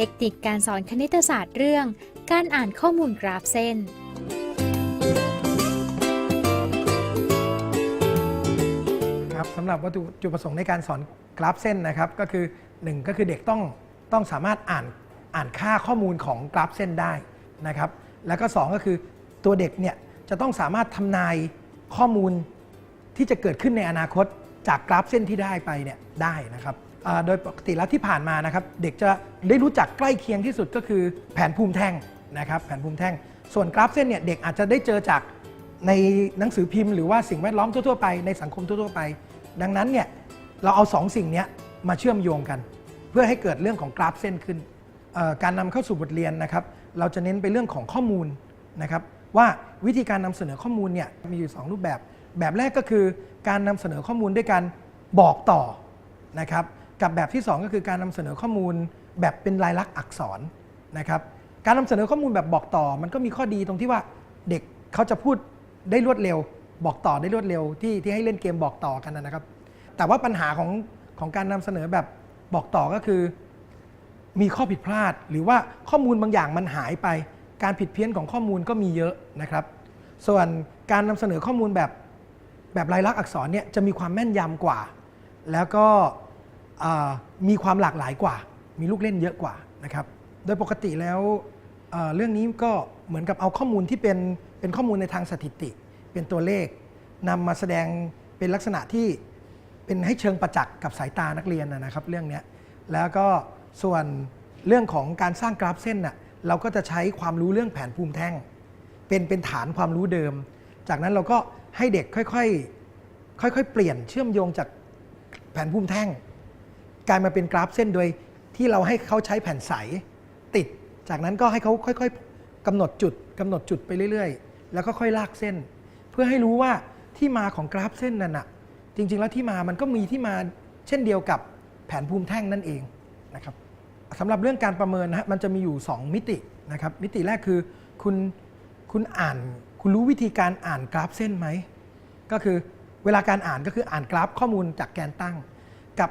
ทคนิคการสอนคณิตศาสตร์เรื่อง การอ่านข้อมูลกราฟเส้น ครับสำหรับวัตถุจุดประสงค์ในการสอนกราฟเส้นนะครับ ก็คือหนึ่งก็คือเด็กต้องต้องสามารถอ่านอ่านค่าข้อมูลของกราฟเส้นได้นะครับ แล้วก็สองก็คือตัวเด็กเนี่ยจะต้องสามารถทำนายข้อมูลที่จะเกิดขึ้นในอนาคตจากกราฟเส้นที่ได้ไปเนี่ยได้นะครับ โดยปกติแล้วที่ผ่านมานะครับเด็กจะได้รู้จักใกล้เคียงที่สุดก็คือแผนภูมิแท่งนะครับแผนภูมิแท่ง ส่วนกราฟเส้นเนี่ยเด็กอาจจะได้เจอจากในหนังสือพิมพ์หรือว่าสิ่งแวดล้อมทั่วๆไปในสังคมทั่วๆไป ดังนั้นเนี่ยเราเอาสองสิ่งนี้มาเชื่อมโยงกัน เพื่อให้เกิดเรื่องของกราฟเส้นขึ้น การนำเข้าสู่บทเรียนนะครับ เราจะเน้นไปเรื่องของข้อมูลนะครับว่าวิธีการนำเสนอข้อมูลเนี่ยมีอยู่ 2 รูปแบบ แบบแรกก็คือการนำเสนอข้อมูลด้วยการบอกต่อนะครับ กับแบบที่ 2 ก็คือการนำเสนอข้อมูลแบบเป็นลายลักษณ์อักษรนะครับการนำเสนอข้อมูลแบบบอกต่อ มันก็มีข้อดีตรงที่ว่าเด็กเขาจะพูดได้รวดเร็ว บอกต่อได้รวดเร็วที่ที่ให้เล่นเกมบอกต่อกันนะครับ แต่ว่าปัญหาของของการนำเสนอแบบบอกต่อก็คือ มีข้อผิดพลาด หรือว่าข้อมูลบางอย่างมันหายไป การผิดเพี้ยนของข้อมูลก็มีเยอะนะครับ ส่วนการนำเสนอข้อมูลแบบแบบลายลักษณ์อักษรเนี่ยจะมีความแม่นยำกว่า แล้วก็ มีความหลากหลายกว่า มีลูกเล่นเยอะกว่านะครับ โดยปกติแล้วเรื่องนี้ก็เหมือนกับเอาข้อมูลที่เป็นเป็นข้อมูลในทางสถิติ เป็นตัวเลขนำมาแสดงเป็นลักษณะที่เป็นให้เชิงประจักษ์กับสายตานักเรียนนะครับ เรื่องนี้แล้วก็ส่วนเรื่องของการสร้างกราฟเส้นน่ะเราก็จะใช้ความรู้เรื่องแผนภูมิแท่ง เป็นเป็นฐานความรู้เดิม จากนั้นเราก็ให้เด็กค่อยๆค่อยๆเปลี่ยนเชื่อมโยงจากแผนภูมิแท่ง กลายมาเป็นกราฟเส้นโดยที่เราให้เขาใช้แผ่นใสติด จากนั้นก็ให้เขาค่อยๆกำหนดจุดกำหนดจุดไปเรื่อยๆ แล้วก็ค่อยลากเส้น เพื่อให้รู้ว่าที่มาของกราฟเส้นนั่นน่ะจริงๆ แล้วที่มามันก็มีที่มาเช่นเดียวกับแผนภูมิแท่งนั่นเองนะครับสำหรับเรื่องการประเมินนะฮะมันจะมีอยู่ 2 มิตินะครับมิติแรกคือคุณคุณอ่านคุณรู้วิธีการอ่านกราฟเส้นไหมก็คือเวลาการอ่านก็คืออ่านกราฟข้อมูลจากแกนตั้ง กับ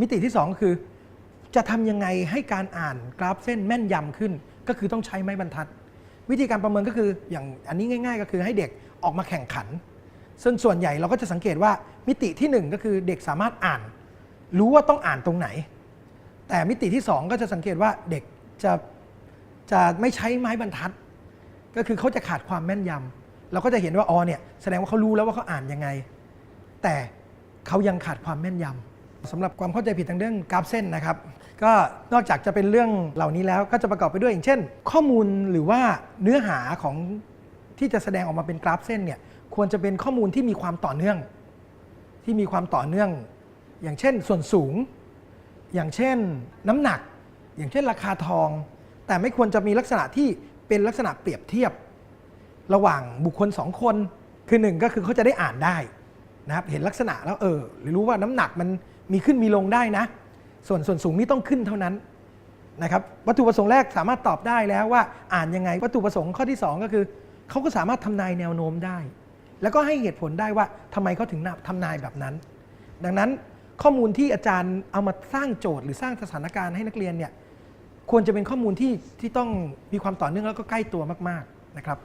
มิติที่2ก็คือ จะทำยังไงให้การอ่านกราฟเส้นแม่นยำขึ้น ก็คือต้องใช้ไม้บรรทัด วิธีการประเมินก็คืออย่างอันนี้ง่าย ๆ ก็คือให้เด็กออกมาแข่งขัน ซึ่งส่วนใหญ่เราก็จะสังเกตว่ามิติที่ 1 ก็คือเด็กสามารถอ่าน รู้ว่าต้องอ่านตรงไหน แต่มิติที่ 2 ก็จะสังเกตว่าเด็กจะจะไม่ใช้ไม้บรรทัด ก็คือเขาจะขาดความแม่นยำเราก็จะเห็นว่าอ๋อเนี่ยแสดงว่าเขารู้แล้วว่าเขาอ่านยังไง แต่เขายังขาดความแม่นยำ สำหรับความเข้าใจผิดทางเรื่องกราฟเส้นนะครับ ก็นอกจากจะเป็นเรื่องเหล่านี้แล้วก็จะประกอบไปด้วยอย่างเช่น ข้อมูลหรือว่าเนื้อหาของที่จะแสดงออกมาเป็นกราฟเส้นเนี่ยควรจะเป็นข้อมูลที่มีความต่อเนื่อง ที่มีความต่อเนื่อง อย่างเช่น ส่วนสูง อย่างเช่น น้ำหนัก อย่างเช่นราคาทอง แต่ไม่ควรจะมีลักษณะที่เป็นลักษณะเปรียบเทียบ ระหว่างบุคคลสองคนคือหนึ่งก็คือเขาจะได้อ่านได้นะครับเห็นลักษณะแล้วเออหรือรู้ว่าน้ำหนักมัน มีขึ้นมีลงได้นะ ส่วนส่วนสูงนี่ต้องขึ้นเท่านั้นนะครับวัตถุประสงค์แรกสามารถตอบได้แล้วว่าอ่านยังไงวัตถุประสงค์ข้อที่สองก็คือเขาก็สามารถทำนายแนวโน้มได้ แล้วก็ให้เหตุผลได้ว่าทำไมเขาถึงทำนายแบบนั้น ดังนั้นข้อมูลที่อาจารย์เอามาสร้างโจทย์หรือสร้างสถานการณ์ให้นักเรียนเนี่ยควรจะเป็นข้อมูลที่ที่ต้องมีความต่อเนื่องแล้วก็ใกล้ตัวมาก ๆนะครับ